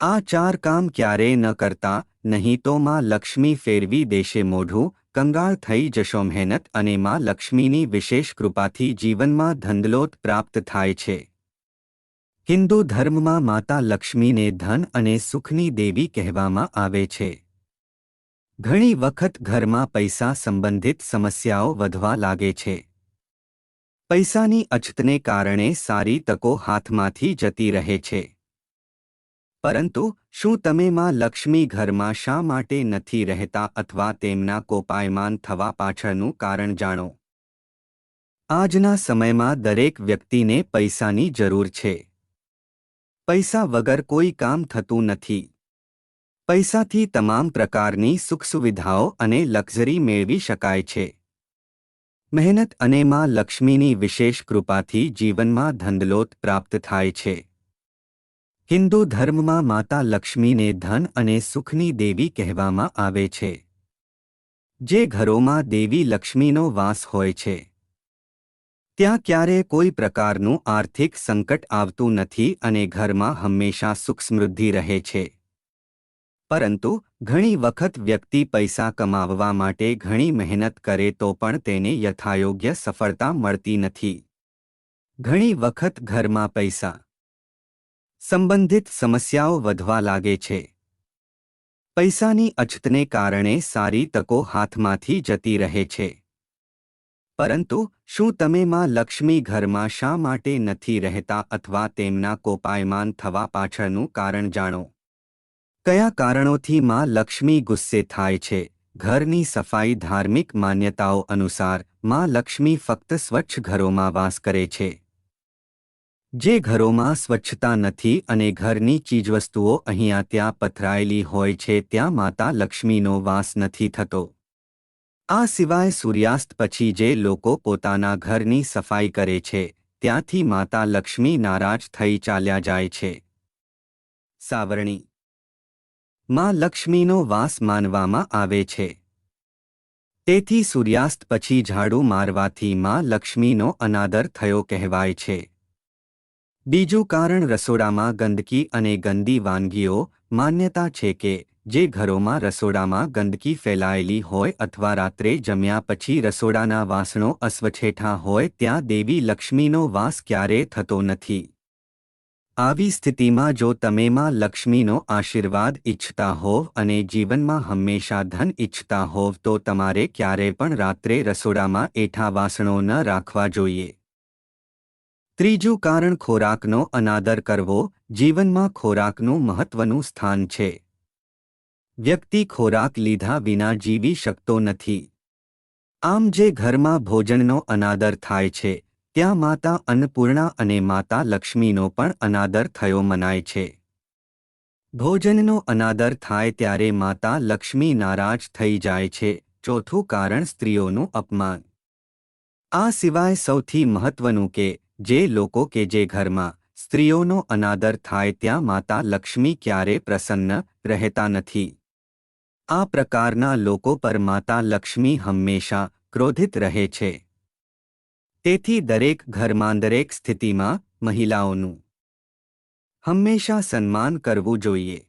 આ ચાર કામ ક્યારેય ન કરતા, નહીં તો માં લક્ષ્મી ફેરવી દેશે મોઢું, કંગાળ થઈ જશો મહેનત અને માં લક્ષ્મીની વિશેષ કૃપાથી જીવનમાં ધંધલોત પ્રાપ્ત થાય છે. હિન્દુ ધર્મમાં માતા લક્ષ્મીને ધન અને સુખની દેવી કહેવામાં આવે છે. ઘણી વખત ઘરમાં પૈસા સંબંધિત સમસ્યાઓ વધવા લાગે છે. પૈસાની અછતને કારણે સારી તકો હાથમાંથી જતી રહે છે. પરંતુ શું તમે માં લક્ષ્મી ઘરમાં શા માટે નથી રહેતા અથવા તેમના કોપાયમાન થવા પાછળનું કારણ જાણો? આજના સમયમાં દરેક વ્યક્તિને પૈસાની જરૂર છે. પૈસા વગર કોઈ કામ થતું નથી. પૈસાથી તમામ પ્રકારની સુખસુવિધાઓ અને લક્ઝરી મેળવી શકાય છે. મહેનત અને માં લક્ષ્મીની વિશેષ કૃપાથી જીવનમાં ધંધલોત પ્રાપ્ત થાય છે. હિન્દુ ધર્મમાં માતા લક્ષ્મીને ધન અને સુખની દેવી કહેવામાં આવે છે. જે ઘરોમાં દેવી લક્ષ્મીનો વાસ હોય છે. ત્યાં ક્યારે કોઈ પ્રકારનું આર્થિક સંકટ આવતું નથી અને ઘરમાં હંમેશા સુખ સમૃદ્ધિ રહે છે. પરંતુ ઘણી વખત વ્યક્તિ પૈસા કમાવવા માટે ઘણી મહેનત કરે તો પણ તેને યથાયોગ્ય સફળતા મળતી નથી. ઘણી વખત ઘરમાં પૈસા સંબંધિત સમસ્યાઓ વધવા લાગે છે. પૈસાની અછતને કારણે સારી તકો હાથમાંથી જતી રહે છે. પરંતુ શું તમે માં લક્ષ્મી ઘરમાં શા માટે નથી રહેતા અથવા તેમના કોપાયમાન થવા પાછળનું કારણ જાણો? કયા કારણોથી માં લક્ષ્મી ગુસ્સે થાય છે? ઘરની સફાઈ ધાર્મિક માન્યતાઓ અનુસાર, માં લક્ષ્મી ફક્ત સ્વચ્છ ઘરોમાં વાસ કરે છે. જે ઘરોમાં સ્વચ્છતા નથી અને ઘરની ચીજવસ્તુઓ અહીંયા ત્યાં પથરાયેલી હોય છે, ત્યાં માતા લક્ષ્મીનો વાસ નથી થતો. આ સિવાય સૂર્યાસ્ત પછી જે લોકો પોતાના ઘરની સફાઈ કરે છે, ત્યાંથી માતા લક્ષ્મી નારાજ થઈ ચાલ્યા જાય છે. સાવરણી. માં લક્ષ્મીનો વાસ માનવામાં આવે છે. તેથી સૂર્યાસ્ત પછી ઝાડુ મારવાથી માં લક્ષ્મીનો અનાદર થયો કહેવાય છે. બીજું કારણ રસોડામાં ગંદકી અને ગંદી વાનગીઓ માન્યતા છે કે, જે ઘરોમાં રસોડામાં ગંદકી ફેલાયેલી હોય અથવા રાત્રે જમ્યા પછી રસોડાના વાસણો અસ્વછેઠા હોય ત્યાં દેવી લક્ષ્મીનો વાસ ક્યારે થતો નથી. આવી સ્થિતિમાં જો તમે માં લક્ષ્મીનો આશીર્વાદ ઇચ્છતા હોવ અને જીવનમાં હંમેશા ધન ઇચ્છતા હોવ તો તમારે ક્યારે પણ રાત્રે રસોડામાં એઠા વાસણો ન રાખવા જોઈએ. ત્રીજું કારણ ખોરાકનો અનાદર કરવો જીવનમાં ખોરાકનું મહત્વનું સ્થાન છે. વ્યક્તિ ખોરાક લીધા વિના જીવી શકતો નથી. આમ જે ઘરમાં ભોજનનો અનાદર થાય છે, ત્યાં માતા અન્નપૂર્ણા અને માતા લક્ષ્મીનો પણ અનાદર થયો મનાય છે. ભોજનનો અનાદર થાય ત્યારે માતા લક્ષ્મી નારાજ થઈ જાય છે, ચોથું કારણ સ્ત્રીઓનું અપમાન. આ સિવાય સૌથી મહત્વનું કે જે લોકો કે જે ઘરમાં સ્ત્રીઓનો અનાદર થાય ત્યાં માતા લક્ષ્મી ક્યારે પ્રસન્ન રહેતા નથી. આ પ્રકારના લોકો પર માતા લક્ષ્મી હંમેશા ક્રોધિત રહે છે. તેથી દરેક ઘરમાં દરેક સ્થિતિમાં મહિલાઓનું હંમેશા સન્માન કરવું જોઈએ.